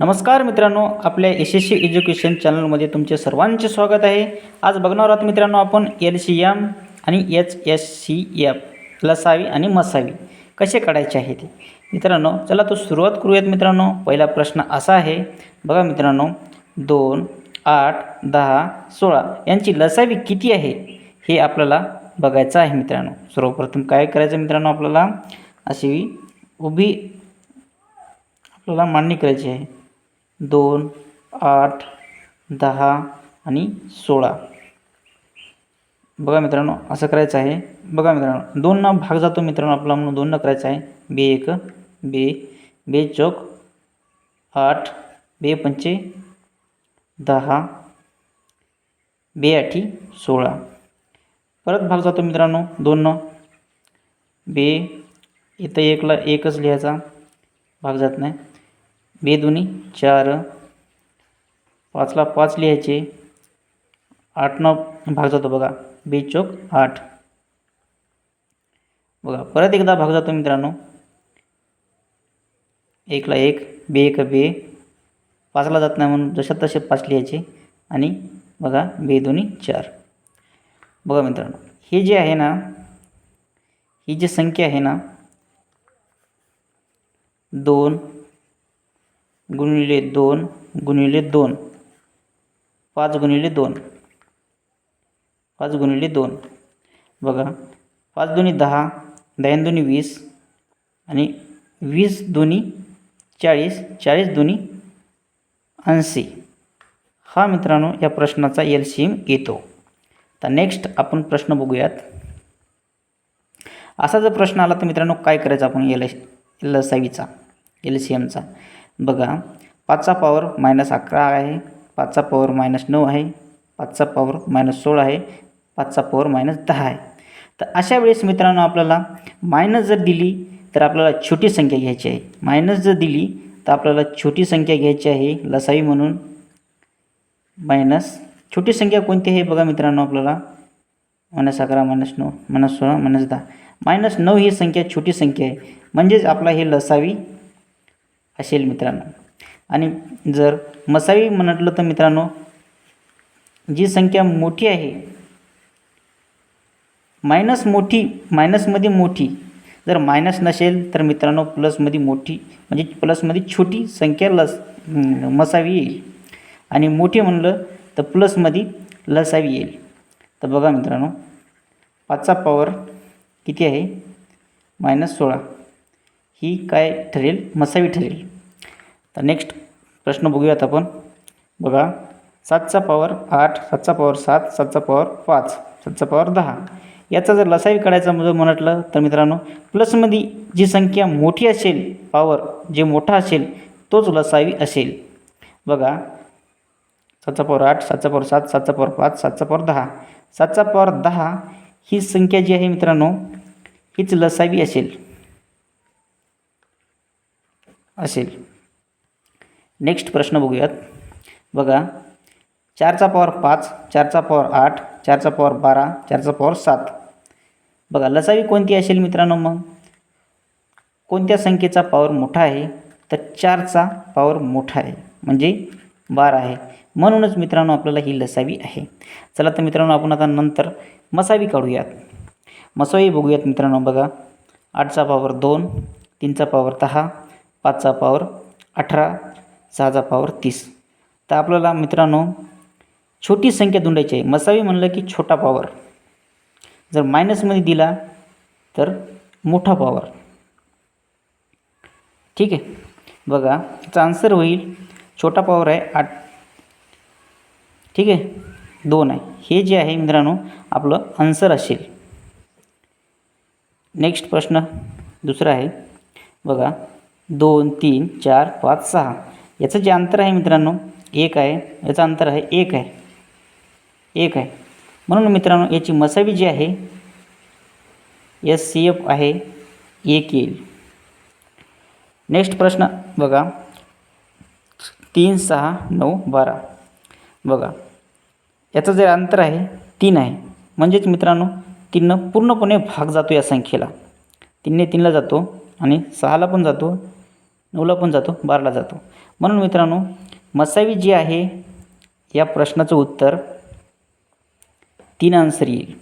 नमस्कार मित्रांनो आपल्या यशस्वी एज्युकेशन चॅनलमध्ये तुमचे सर्वांचे स्वागत आहे. आज बघणार आहोत मित्रांनो आपण एल सी एम आणि एच एस सी एफ लसावी आणि मसावी कसे काढायचे आहे ते. मित्रांनो चला तो सुरुवात करूयात मित्रांनो. पहिला प्रश्न असा आहे बघा मित्रांनो दोन आठ दहा सोळा यांची लसावी किती आहे? हे आपल्याला बघायचं आहे मित्रांनो. सर्वप्रथम काय करायचं मित्रांनो आपल्याला? अशी उभी आपल्याला मांडणी करायची आहे. दोन आठ दहा आणि सोळा. बघा मित्रांनो असं करायचं आहे. बघा मित्रांनो दोन ना भाग जातो मित्रांनो आपला म्हणून. दोन करायचं आहे. बे एक बे बे चौक आठ बे पंचे दहा बे आठी सोळा. परत भाग जातो मित्रांनो दोन न. बे इथं एकला एकच लिहायचा. भाग जात नाही. बेदुनी चार पाचला पाच लिहायचे. आठ नऊ भाग जातो बघा. बे चौक आठ. बघा परत एकदा भाग जातो मित्रांनो. एकला एक बे एक बे. पाचला जात नाही म्हणून जशा तसे पाच लिहायचे. आणि बघा बे दोन्ही चार. बघा मित्रांनो हे जे आहे ना ही जी संख्या आहे ना दोन गुणिले दोन गुणिले दोन. पाच गुणिले दोन. पाच गुणिले दोन. बघा पाच दोन्ही दहा दहा दोन्ही वीस आणि वीस दोन्ही चाळीस चाळीस दोन्ही ऐंशी. हा मित्रांनो या प्रश्नाचा एल सी एम येतो तर नेक्स्ट आपण प्रश्न बघूयात. असा जर प्रश्न आला तर मित्रांनो काय करायचं आपण L L S L C एमचा बघा पाचचा पॉवर मायनस अकरा आहे पाचचा पॉवर मायनस नऊ आहे पाचचा पॉवर मायनस सोळा आहे पाचचा पॉवर मायनस दहा आहे. तर अशा वेळेस मित्रांनो आपल्याला मायनस जर दिली तर आपल्याला छोटी संख्या घ्यायची आहे. मायनस जर दिली तर आपल्याला छोटी संख्या घ्यायची आहे लसावी म्हणून. मायनस छोटी संख्या कोणती आहे बघा मित्रांनो आपल्याला. मायनस अकरा मायनस नऊ मायनस सोळा मायनस दहा. मायनस नऊ ही संख्या छोटी संख्या आहे. म्हणजेच आपला हे लसावी असेल मित्रांनो. आणि जर मसावी म्हटलं तर मित्रांनो जी संख्या मोठी आहे मायनस मोठी मायनसमध्ये मोठी जर मायनस नसेल तर मित्रांनो प्लसमध्ये मोठी म्हणजे प्लसमध्ये छोटी संख्या लस मसावी येईल. आणि मोठी म्हणलं तर प्लसमध्ये लसावी येईल. तर बघा मित्रांनो पाचचा पॉवर किती आहे? मायनस सोळा. ही काय ठरेल? मसावी ठरेल. तर नेक्स्ट प्रश्न बघूयात आपण. बघा सातचा पॉवर आठ सातचा पॉवर सात सातचा पॉवर पाच सातचा पॉवर दहा. याचा जर लसावी काढायचा जर म्हटलं तर मित्रांनो प्लसमध्ये जी संख्या मोठी असेल पॉवर जे मोठा असेल तोच लसावी असेल. बघा सातचा पॉवर आठ सातचा पॉवर सात सातचा पॉवर पाच सातचा पॉवर दहा. सातचा पॉवर दहा ही संख्या जी आहे मित्रांनो हीच लसावी असेल. असेल. नेक्स्ट प्रश्न बघूयात. बघा चारचा पॉवर पाच चारचा पॉवर आठ चारचा पॉवर बारा चारचा पॉवर सात. बघा लसावी कोणती असेल मित्रांनो मग? कोणत्या संख्येचा पॉवर मोठा आहे? तर चारचा पॉवर मोठा आहे. म्हणजे बारा आहे. म्हणूनच मित्रांनो आपल्याला ही लसावी आहे. चला तर मित्रांनो आपण आता नंतर मसावी काढूयात. मसावी बघूयात मित्रांनो बघा. आठचा पॉवर दोन तीनचा पॉवर दहा पाचचा पावर अठरा सहाचा पावर तीस. तर आपल्याला मित्रांनो छोटी संख्या दुंडायची आहे. मसावी म्हणलं की छोटा पॉवर जर मायनसमध्ये दिला तर मोठा पॉवर ठीक आहे? बघा याचा आन्सर होईल. छोटा पॉवर आहे आठ. ठीक आहे? दोन आहे. हे जे आहे मित्रांनो आपलं आन्सर असेल. नेक्स्ट प्रश्न दुसरा आहे. बघा दोन तीन चार पाच सहा. याचं जे अंतर आहे मित्रांनो एक आहे. याचं अंतर आहे एक आहे. एक आहे. म्हणून मित्रांनो याची मसावी जी आहे एस सी एफ आहे एक येईल. नेक्स्ट प्रश्न बघा. तीन सहा नऊ बारा. बघा. याचं जे अंतर आहे तीन आहे. म्हणजेच मित्रांनो तीननं पूर्णपणे भाग जातो या संख्येला. तीनने तीनला जातो आणि सहाला पण जातो. नऊला पण जातो बाराला जातो. म्हणून मित्रांनो मसावी जी आहे या प्रश्नाचं उत्तर तीन आन्सर येईल.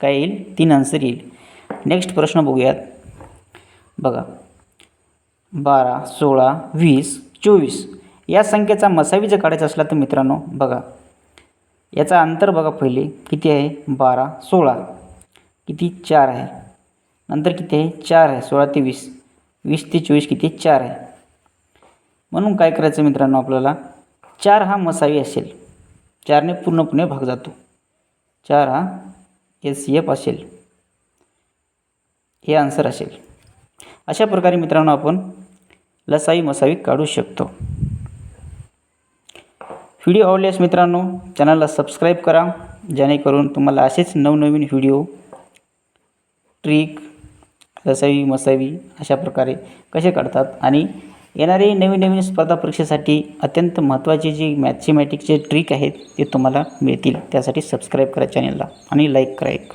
काय येईल? तीन आन्सर येईल. नेक्स्ट प्रश्न बघूयात. बघा. बारा सोळा वीस चोवीस. या संख्येचा मसावी जर काढायचा असला तर मित्रांनो बघा. याचा अंतर बघा पहिले. किती आहे? बारा सोळा. किती? चार आहे. नंतर किती आहे? चार आहे. सोळा ते वीस. वीस ते चोवीस किती? चार आहे. म्हणून काय करायचं मित्रांनो आपल्याला? चार हा मसावी असेल. चारने पूर्णपणे भाग जातो. चार हा एस एफ असेल. हे आन्सर असेल. अशा प्रकारे मित्रांनो आपण लसावी मसावी काढू शकतो. व्हिडिओ आवडल्यास मित्रांनो चॅनलला सबस्क्राईब करा. जेणेकरून तुम्हाला असेच नवनवीन व्हिडिओ ट्रिक रसावी मसावी अशा प्रकारे कसे काढतात? आणि येणारे नवीन नवीन स्पर्धा परीक्षेसाठी अत्यंत महत्त्वाचे जे मॅथमॅटिक्सचे ट्रिक आहेत ते तुम्हाला मिळतील. त्यासाठी सबस्क्राईब करा चॅनलला आणि लाईक करा एक.